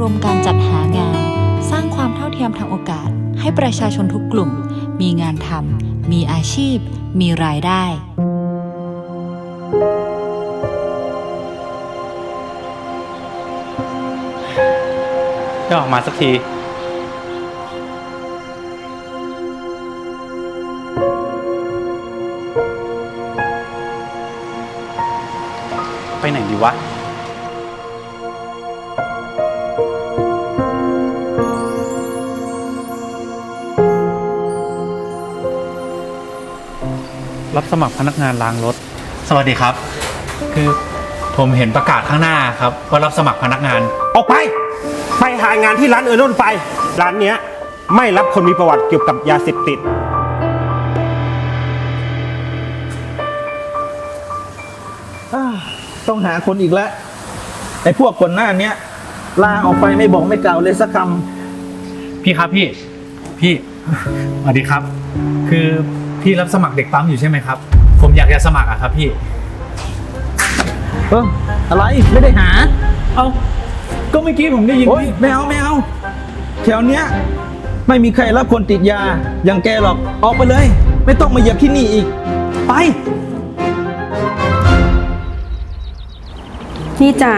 รมการจัดหางาน สร้างความเท่าเทียมทางโอกาส ให้ประชาชนทุกกลุ่ม มีงานทำมีอาชีพ มีรายได้ ได้ออกมาสักที ไปไหนดีวะ รับสมัครพนักงานล้างรถ สวัสดีครับ คือผมเห็นประกาศข้างหน้าครับว่ารับสมัครพนักงาน ออกไป ไปหางานที่ร้านเออร์โนนไป ร้านเนี้ยไม่รับคนมีประวัติเกี่ยวกับยาเสพติด อ้าวต้องหาคนอีกแล้วไอ้พวกคนหน้าเนี้ยลาออกไปไม่บอกไม่กล่าวเลยสักคพี่ครับพี่ พี่ สวัสดีครับ คือ พี่รับสมัครเด็กปั๊มอยู่ใช่ไหมครับ ผมอยากจะสมัครอะครับพี่ำเอออะไรไม่ได้หาเอาก็เมื่อกี้ผมได้ยินโอ๊ยพี่ไม่เอาไม่เอาแถวเนี้ยไม่มีใครรับคนติดยาอย่างแกหรอกออกไปเลย ไม่ต้องมาเหยียบที่นี่อีก ไป นี่จ้ะ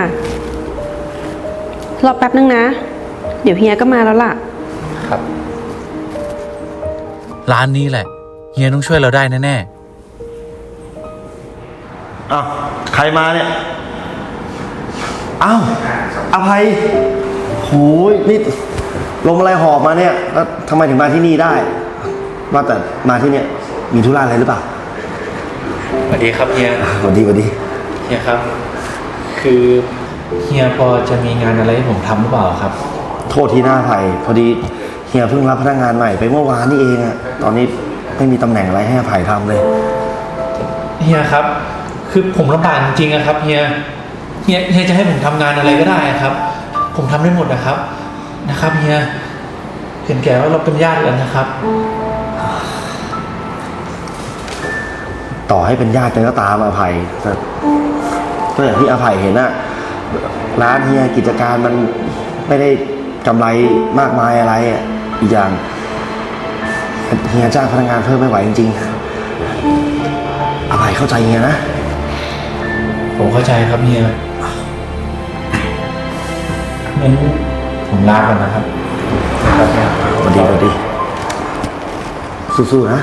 รอแป๊บนึงนะ เดี๋ยวเฮียก็มาแล้วล่ะ ร้านนี้แหละ เฮียต้องช่วยเราได้แน่อ้าวใครมาเนี่ย อ้าวอภัยโหยนี่ลมอะไรหอบมาเนี่ยแล้วทำไมถึงมาที่นี่ได้ ว่าแต่มาที่เนี่ยมีธุระอะไรหรือเปล่าๆสวัสดีครับเฮียสวัสดีสวัสดี เฮียครับ คือเฮียพอจะมีงานอะไรให้ผมทำหรือเปล่าครับ โทษทีหน้าไผ่พอดีเฮียเพิ่งรับพนักงานใหม่ไปเมื่อวานนี่เองอะตอนนี้ ไม่มีตำแหน่งอะไรให้อภัยทำเลย เฮียครับ คือผมลำบากจริงๆอะครับเฮียเฮียเฮียจะให้ผมทำงานอะไรก็ได้ครับ ผมทำได้หมดนะครับนะครับเฮียเห็นแก่ว่าเราเป็นญาติกันนะครับ ต่อให้เป็นญาติกันก็ตามอภัยแต่ก็อย่างที่อภัยเห็นอะร้านเฮียกิจการมันไม่ได้กำไรมากมายอะไรอะอีกอย่าง เฮียจ้างพนักงานเพิ่มไม่ไหวจริงๆอภัยเข้าใจเฮียนะ ผมเข้าใจครับเฮียงั้นผมลาก่อนนะครับนะครับเฮียสวัสดีสวัสดี สู้ๆนะ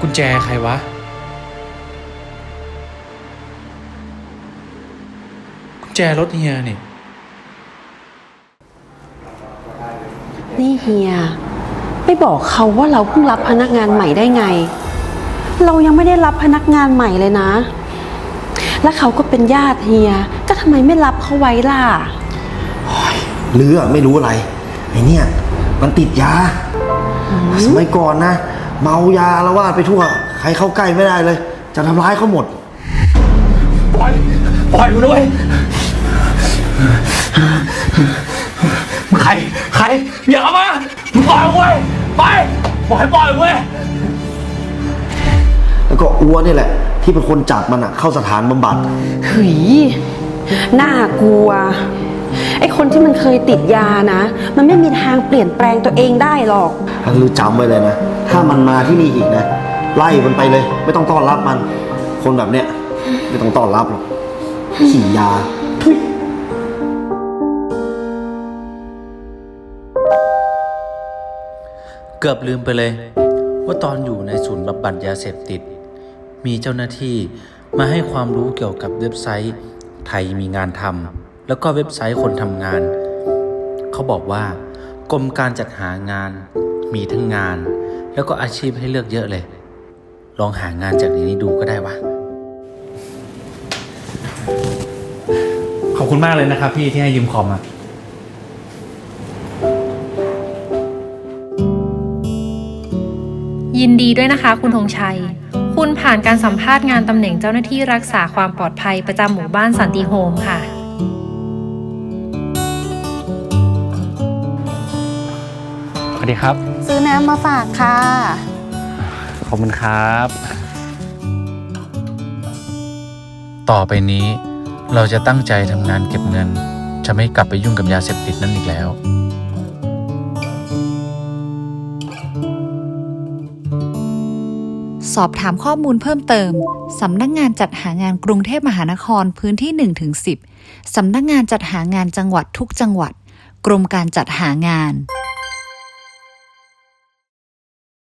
กุญแจใครวะ แจรถเฮียนี่ นี่เฮีย ไม่บอกเขาว่าเราเพิ่งรับพนักงานใหม่ได้ไง เรายังไม่ได้รับพนักงานใหม่เลยนะ และเขาก็เป็นญาติเฮีย ก็ทำไมไม่รับเขาไว้ล่ะหรืออะไม่รู้อะไรไอเนี่ย มันติดยา สมัยก่อนนะ เมายาแล้วว่าดไปทั่ว ใครเข้าใกล้ไม่ได้เลย จะทำร้ายเขาหมด ปล่อย ปล่อยกูด้วย ใคร ใคร อย่าเข้ามามึงปล่อยกูเว้ย ไปปล่อยปล่อยเว้ย แล้วก็อ้วนนี่แหละ ที่เป็นคนจับมันอะเข้าสถานบำบัด เฮ้ยน่ากลัว ไอ้คนที่มันเคยติดยานะ มันไม่มีทางเปลี่ยนแปลงตัวเองได้หรอก ถ้าลือจำไว้เลยนะ ถ้ามันมาที่นี่อีกนะ ไล่มันไปเลย ไม่ต้องต้อนรับมัน คนแบบเนี้ยไม่ต้องต้อนรับหรอกขี่ยาเกือบลืมไปเลย ว่าตอนอยู่ในศูนย์บำบัดยาเสพติด มีเจ้าหน้าที่มาให้ความรู้เกี่ยวกับเว็บไซต์ ไทยมีงานทำแล้วก็เว็บไซต์คนทำงาน เขาบอกว่ากรมการจัดหางาน มีทั้งงาน แล้วก็อาชีพให้เลือกเยอะเลย ลองหางานจากนนี้ดูก็ได้วะขอบคุณมากเลยนะครับพี่ที่ให้ยืมคอมอะ ยินดีด้วยนะคะ คุณธงชัย คุณผ่านการสัมภาษณ์งานตำแหน่งเจ้าหน้าที่รักษาความปลอดภัยประจำหมู่บ้านสันติโฮมค่ะ สวัสวัสดีครับ ซื้อน้ำมาฝากค่ะ ขอบคุณครับ ต่อไปนี้เราจะตั้งใจทำงานเก็บเงิน จะไม่กลับไปยุ่งกับยาเสพติดนั่นอีกแล้ว สอบถามข้อมูลเพิ่มเติม สำนักงานจัดหางานกรุงเทพมหานครพื้นที่ 1-10 สำนักงานจัดหางานจังหวัดทุกจังหวัด กรมการจัดหางาน